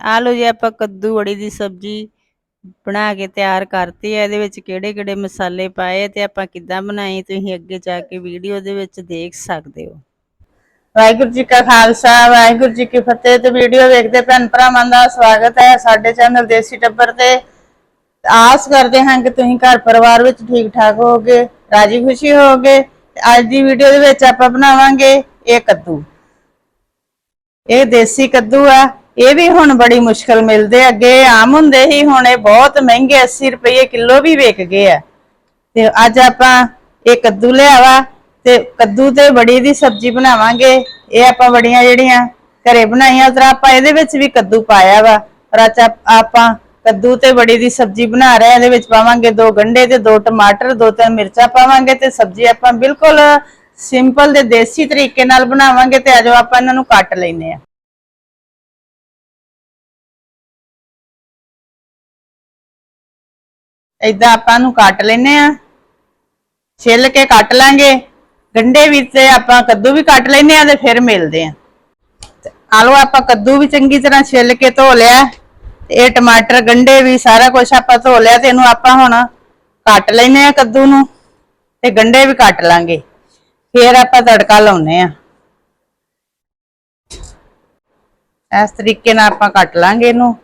ਆ ਲੋ ਜੀ, ਆਪਾਂ ਕੱਦੂ ਵੜੀ ਦੀ ਸਬਜ਼ੀ ਬਣਾ ਕੇ ਤਿਆਰ ਕਰਤੀ ਹੈ। ਇਹਦੇ ਵਿੱਚ ਕਿਹੜੇ ਕਿਹੜੇ ਮਸਾਲੇ ਪਾਏ ਤੇ ਆਪਾਂ ਕਿੱਦਾਂ ਬਣਾਈ ਤੁਸੀਂ ਅੱਗੇ ਜਾ ਕੇ ਵੀਡੀਓ ਦੇ ਵਿੱਚ ਦੇਖ ਸਕਦੇ ਹੋ। ਵਾਹਿਗੁਰੂ ਜੀ ਕਾ ਖਾਲਸਾ, ਵਾਹਿਗੁਰੂ ਜੀ ਕੀ ਫਤਿਹ ਤੇ ਵੀਡੀਓ ਵੇਖਦੇ ਭੈਣ ਭਰਾਵਾਂ ਦਾ ਸਵਾਗਤ ਹੈ ਸਾਡੇ ਚੈਨਲ ਦੇਸੀ ਟੱਬਰ ਤੇ। ਆਸ ਕਰਦੇ ਹਾਂ ਕਿ ਤੁਸੀਂ ਘਰ ਪਰਿਵਾਰ ਵਿੱਚ ਠੀਕ ਠਾਕ ਹੋਗੇ ਰਾਜੀ ਖੁਸ਼ੀ ਹੋਵੋਗੇ। ਤੇ ਅੱਜ ਦੀ ਵੀਡੀਓ ਦੇ ਵਿੱਚ ਆਪਾਂ ਬਣਾਵਾਂਗੇ ਇਹ ਕੱਦੂ। ਇਹ ਦੇਸੀ ਕੱਦੂ ਆ। ਇਹ ਵੀ ਹੁਣ ਬੜੀ ਮੁਸ਼ਕਲ ਮਿਲਦੇ ਅੱਗੇ ਆਮ ਹੁੰਦੇ ਹੀ ਹੁਣ ਇਹ ਬਹੁਤ ਮਹਿੰਗੇ 80 ਰੁਪਏ ਕਿਲੋ ਵੀ ਵਿਕ ਗਏ ਆ। ਤੇ ਅੱਜ ਆਪਾਂ ਇਹ ਕੱਦੂ ਲਿਆਵਾ ਤੇ ਕੱਦੂ ਤੇ ਬੜੀ ਦੀ ਸਬਜ਼ੀ ਬਣਾਵਾਂਗੇ, ਇਹ ਆਪਾਂ ਬੜੀਆਂ ਜਿਹੜੀਆਂ ਘਰੇ ਬਣਾਈਆਂ, ਉਧਰ ਆਪਾਂ ਇਹਦੇ ਵਿੱਚ ਵੀ ਕੱਦੂ ਪਾਇਆ ਵਾ, ਪਰ ਅੱਜ ਆਪਾਂ ਕੱਦੂ ਤੇ ਬੜੀ ਦੀ ਸਬਜ਼ੀ ਬਣਾ ਰਹੇ ਹਾਂ ਇਹਦੇ ਵਿੱਚ ਪਾਵਾਂਗੇ ਦੋ ਗੰਢੇ ਤੇ ਦੋ ਟਮਾਟਰ, ਦੋ ਤਿੰਨ ਮਿਰਚਾਂ ਪਾਵਾਂਗੇ ਤੇ ਸਬਜ਼ੀ ਆਪਾਂ ਬਿਲਕੁਲ ਸਿੰਪਲ ਤੇ ਦੇਸੀ ਤਰੀਕੇ ਨਾਲ ਬਣਾਵਾਂਗੇ ਤੇ ਆਜੋ ਆਪਾਂ ਇਹਨਾਂ ਨੂੰ ਕੱਟ ਲੈਨੇ ਆ। ਏਦਾਂ ਆਪਾਂ ਨੂੰ ਕੱਟ ਲੈਨੇ ਆ ਛਿੱਲ ਕੇ ਕੱਟ ਲਾਂਗੇ। ਗੰਡੇ ਵੀ ਤੇ ਆਪਾਂ ਕੱਦੂ ਵੀ ਕੱਟ ਲੈਨੇ ਆ ਤੇ ਫਿਰ ਮਿਲਦੇ ਆ ਤੇ ਆਪਾਂ ਕੱਦੂ ਵੀ ਚੰਗੀ ਤਰ੍ਹਾਂ ਛਿੱਲ ਕੇ ਧੋ ਲਿਆ। ਤੇ ਇਹ ਟਮਾਟਰ, ਗੰਡੇ ਵੀ ਸਾਰਾ ਕੁਝ ਆਪਾਂ ਧੋ ਲਿਆ ਤੇ ਇਹਨੂੰ ਆਪਾਂ ਹੁਣ ਕੱਟ ਲੈਨੇ ਆ ਕੱਦੂ ਨੂੰ ਤੇ ਗੰਡੇ ਵੀ ਕੱਟ ਲਾਂਗੇ। ਫਿਰ ਆਪਾਂ ਤੜਕਾ ਲਾਉਨੇ ਆ ਇਸ ਤਰੀਕੇ ਨਾਲ ਆਪਾਂ ਕੱਟ ਲਾਂਗੇ ਇਹਨੂੰ।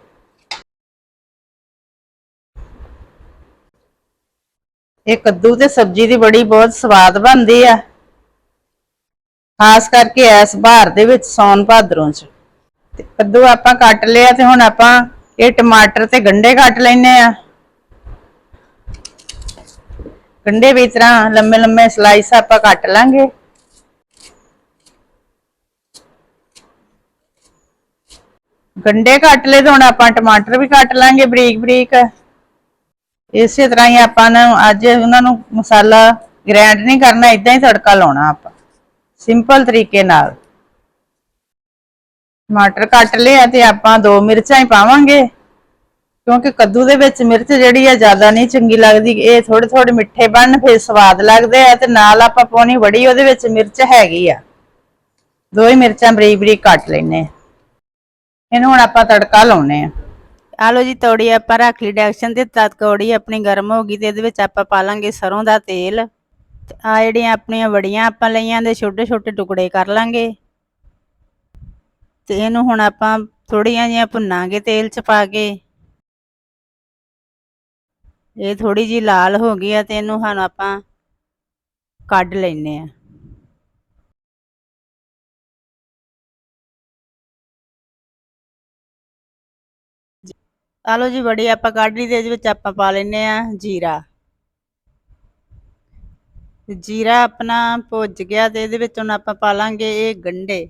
ਇਹ ਕੱਦੂ ਤੇ ਸਬਜ਼ੀ ਦੀ ਬੜੀ ਬਹੁਤ ਸਵਾਦ ਬਣਦੀ ਆ। ਖਾਸ ਕਰਕੇ ਇਸ ਬਹਾਰ ਦੇ ਵਿੱਚ ਸੌਣ ਭਾਦਰੋਂ ਚ। ਤੇ ਕੱਦੂ ਆਪਾਂ ਕੱਟ ਲਿਆ ਤੇ ਹੁਣ ਆਪਾਂ ਇਹ ਟਮਾਟਰ ਤੇ ਗੰਡੇ ਕੱਟ ਲੈਨੇ ਆ। ਗੰਡੇ ਵੀ ਤਰ੍ਹਾਂ ਲੰਮੇ ਲੰਮੇ ਸਲਾਈਸ ਆਪਾਂ ਕੱਟ ਲਾਂਗੇ। ਗੰਡੇ ਕੱਟ ਲਏ ਤੇ ਹੁਣ ਆਪਾਂ ਟਮਾਟਰ ਵੀ ਕੱਟ ਲਾਂਗੇ ਬਰੀਕ ਬਰੀਕ ਇਸੇ ਤਰ੍ਹਾਂ ਹੀ ਆਪਾਂ ਨੂੰ ਅੱਜ ਉਹਨਾਂ ਨੂੰ ਮਸਾਲਾ ਗ੍ਰਾਈਂਡ ਨਹੀਂ ਕਰਨਾ ਇਦਾਂ ਹੀ ਤੜਕਾ ਲਾਉਣਾ ਆਪਾਂ। ਸਿੰਪਲ ਤਰੀਕੇ ਨਾਲ। ਟਮਾਟਰ ਕੱਟ ਲਿਆ ਤੇ ਆਪਾਂ ਦੋ ਮਿਰਚਾਂ ਹੀ ਪਾਵਾਂਗੇ। ਕਿਉਂਕਿ ਕੱਦੂ ਦੇ ਵਿੱਚ ਮਿਰਚ ਜਿਹੜੀ ਆ, ਜ਼ਿਆਦਾ ਨਹੀਂ ਚੰਗੀ ਲੱਗਦੀ। ਇਹ ਥੋੜੇ ਥੋੜੇ ਮਿੱਠੇ ਬਣਨ, ਫਿਰ ਸਵਾਦ ਲੱਗਦੇ ਆ ਤੇ ਨਾਲ ਆਪਾਂ ਪਾਉਣੀ ਬੜੀ ਉਹਦੇ ਵਿੱਚ ਮਿਰਚ ਹੈਗੀ ਆ। ਦੋ ਹੀ ਮਿਰਚਾਂ ਬਰੀਕ ਬਰੀਕ ਕੱਟ ਲੈਨੇ ਇਹਨੂੰ ਹੁਣ ਆਪਾਂ ਤੜਕਾ ਲਾਉਣੇ ਆ। ਆ ਲੋ ਜੀ, ਤੌੜੀ ਆਪਾਂ ਰੱਖ ਲਈ ਡੈਕਸ਼ਨ ਤੇ ਤਦ ਆਪਣੀ ਗਰਮ ਹੋ ਗਈ ਤੇ ਇਹਦੇ ਵਿੱਚ ਆਪਾਂ ਪਾ ਲਾਂਗੇ ਸਰੋਂ ਦਾ ਤੇਲ। ਆ ਜਿਹੜੀਆਂ ਆਪਣੀਆਂ ਵੜੀਆਂ ਆਪਾਂ ਲਈਆਂ ਦੇ ਛੋਟੇ ਛੋਟੇ ਟੁਕੜੇ ਕਰ ਲਾਂਗੇ। ਤੇ ਇਹਨੂੰ ਹੁਣ ਆਪਾਂ ਥੋੜੀਆਂ ਜਿਹੀਆਂ ਭੁੰਨਾਂਗੇ ਤੇਲ ਚ ਪਾ ਕੇ। ਇਹ ਥੋੜੀ ਜੀ ਲਾਲ ਹੋ ਗਈ ਆ ਤੇ ਇਹਨੂੰ ਹੁਣ ਆਪਾਂ ਕੱਢ ਲੈਨੇ ਆ। ਆ ਲੋ ਜੀ ਬੜੀ ਆਪਾਂ ਕੱਢ ਲਈ ਤੇ ਇਹਦੇ ਵਿੱਚ ਆਪਾਂ ਪਾ ਲੈਨੇ ਆ ਜੀਰਾ। ਜੀਰਾ ਆਪਣਾ ਭੁੱਜ ਗਿਆ ਤੇ ਇਹਦੇ ਵਿੱਚ ਹੁਣ ਆਪਾਂ ਪਾ ਲਾਂਗੇ ਇਹ ਗੰਢੇ।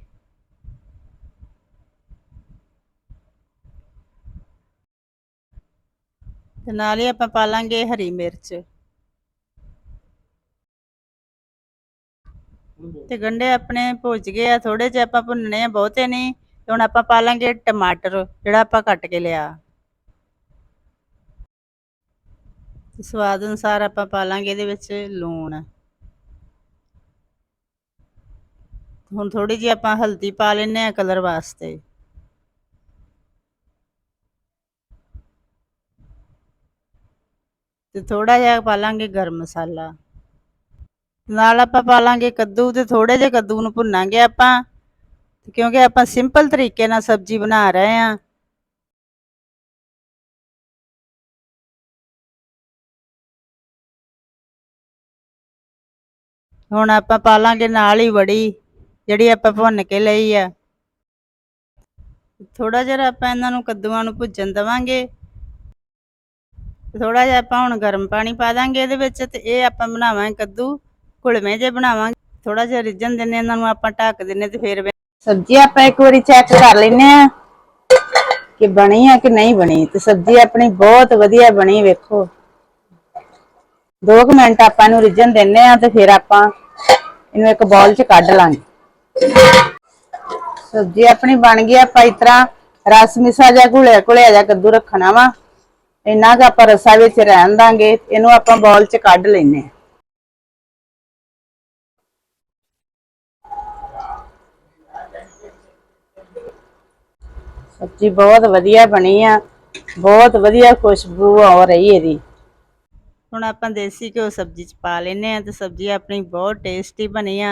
ਤੇ ਨਾਲ ਹੀ ਆਪਾਂ ਪਾ ਲਾਂਗੇ ਹਰੀ ਮਿਰਚ। ਤੇ ਗੰਢੇ ਆਪਣੇ ਭੁੱਜ ਗਏ ਆ ਥੋੜੇ ਜਿਹੇ ਆਪਾਂ ਭੁੰਨਣੇ ਆ ਬਹੁਤੇ ਨਹੀਂ। ਤੇ ਹੁਣ ਆਪਾਂ ਪਾ ਲਾਂਗੇ ਟਮਾਟਰ, ਜਿਹੜਾ ਆਪਾਂ ਕੱਟ ਕੇ ਲਿਆ। ਤੇ ਸਵਾਦ ਅਨੁਸਾਰ ਆਪਾਂ ਪਾ ਲਾਂਗੇ ਇਹਦੇ ਵਿੱਚ ਲੂਣ। ਹੁਣ ਥੋੜੀ ਜਿਹੀ ਆਪਾਂ ਹਲਦੀ ਪਾ ਲੈਨੇ ਆ ਕਲਰ ਵਾਸਤੇ। ਤੇ ਥੋੜਾ ਜਿਹਾ ਪਾ ਲਾਂਗੇ ਗਰਮ ਮਸਾਲਾ। ਨਾਲ ਆਪਾਂ ਪਾ ਲਾਂਗੇ ਕੱਦੂ ਤੇ ਥੋੜੇ ਜਿਹੇ ਕੱਦੂ ਨੂੰ ਭੁੰਨਾਂਗੇ ਆਪਾਂ। ਕਿਉਂਕਿ ਆਪਾਂ ਸਿੰਪਲ ਤਰੀਕੇ ਨਾਲ ਸਬਜ਼ੀ ਬਣਾ ਰਹੇ ਆ ਹੁਣ ਆਪਾਂ ਪਾ ਲਾਂਗੇ ਨਾਲ ਹੀ ਵੜੀ, ਜਿਹੜੀ ਆਪਾਂ ਭੁੰਨ ਕੇ ਲਈ ਆ। ਥੋੜਾ ਜਿਹਾ ਆਪਾਂ ਇਹਨਾਂ ਨੂੰ ਕੱਦੂਆਂ ਨੂੰ ਭੁੱਜਣ ਦਵਾਂਗੇ। ਥੋੜਾ ਜਿਹਾ ਆਪਾਂ ਹੁਣ ਗਰਮ ਪਾਣੀ ਪਾ ਦਾਂਗੇ ਇਹਦੇ ਵਿੱਚ ਤੇ ਇਹ ਆਪਾਂ ਬਣਾਵਾਂਗੇ ਕੱਦੂ, ਘੁਲਵੇਂ ਜੇ ਬਣਾਵਾਂਗੇ। ਥੋੜਾ ਜਿਹਾ ਰਿੱਝਣ ਦਿੰਨੇ ਇਹਨਾਂ ਨੂੰ ਆਪਾਂ ਢੱਕ ਦਿੰਨੇ ਤੇ ਫੇਰ ਸਬਜ਼ੀ ਆਪਾਂ ਇੱਕ ਵਾਰੀ ਚੈੱਕ ਕਰ ਲੈਨੇ ਆ ਕਿ ਬਣੀ ਆ ਕਿ ਨਹੀਂ ਬਣੀ। ਤੇ ਸਬਜ਼ੀ ਆਪਣੀ ਬਹੁਤ ਵਧੀਆ ਬਣੀ, ਵੇਖੋ। 2 ਮਿੰਟ ਆਪਾਂ ਇਹਨੂੰ ਰਿੱਝਣ ਦਿੰਨੇ ਆ ਤੇ ਫਿਰ ਆਪਾਂ ਇਹਨੂੰ ਇੱਕ ਬਾਉਲ 'ਚ ਕੱਢ ਲਾਂਗੇ। ਸਬਜ਼ੀ ਆਪਣੀ ਬਣ ਗਈ ਆਪਾਂ ਇਸ ਤਰ੍ਹਾਂ ਰਸ ਮਿਸਾ ਜਾਂ ਘੁਲਿਆ ਘੁਲਿਆ ਜਾਂ ਕੱਦੂ ਰੱਖਣਾ ਵਾ। ਇੰਨਾ ਕੁ ਆਪਾਂ ਰਸਾ ਵਿੱਚ ਰਹਿਣ ਦਾਂਗੇ, ਇਹਨੂੰ ਆਪਾਂ ਬਾਉਲ 'ਚ ਕੱਢ ਲੈਨੇ ਆ ਸਬਜ਼ੀ ਬਹੁਤ ਵਧੀਆ ਬਣੀ ਆ, ਬਹੁਤ ਵਧੀਆ ਖੁਸ਼ਬੂ ਆ ਰਹੀ ਇਹਦੀ। ਹੁਣ ਆਪਾਂ ਦੇਸੀ ਘਿਓ ਸਬਜ਼ੀ ਚ ਪਾ ਲੈਨੇ ਆ ਤੇ ਸਬਜ਼ੀ ਆਪਣੀ ਬਹੁਤ ਟੇਸਟੀ ਬਣੀ ਆ।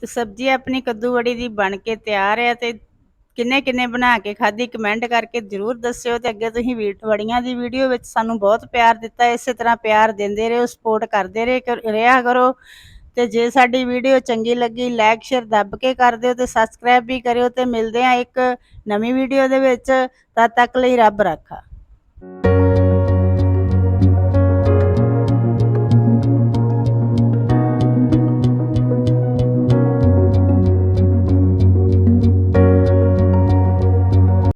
ਤੇ ਸਬਜ਼ੀ ਆਪਣੀ ਕੱਦੂ ਵੜੀ ਦੀ ਬਣ ਕੇ ਤਿਆਰ ਆ ਤੇ ਕਿੰਨੇ ਕਿੰਨੇ ਬਣਾ ਕੇ ਖਾਧੀ ਕਮੈਂਟ ਕਰਕੇ ਜਰੂਰ ਦੱਸਿਓ ਤੇ ਅੱਗੇ ਤੁਸੀਂ ਵੀ- ਵੜੀਆਂ ਦੀ ਵੀਡੀਓ ਵਿੱਚ ਸਾਨੂੰ ਬਹੁਤ ਪਿਆਰ ਦਿੱਤਾ, ਇਸੇ ਤਰ੍ਹਾਂ ਪਿਆਰ ਦਿੰਦੇ ਰਹੋ ਸਪੋਰਟ ਕਰਦੇ ਰਹੇ ਕਰ- ਰਿਹਾ ਕਰੋ। ਤੇ ਜੇ ਸਾਡੀ ਵੀਡੀਓ ਚੰਗੀ ਲੱਗੀ ਲਾਈਕ ਸ਼ੇਅਰ ਦੱਬ ਕੇ ਕਰ ਦਿਓ ਤੇ ਸਬਸਕ੍ਰਾਈਬ ਵੀ ਕਰਿਓ ਤੇ ਮਿਲਦੇ ਆ ਇੱਕ ਨਵੀਂ ਵੀਡੀਓ ਦੇ ਵਿੱਚ। ਤਦ ਤੱਕ ਲਈ ਰੱਬ ਰਾਖਾ।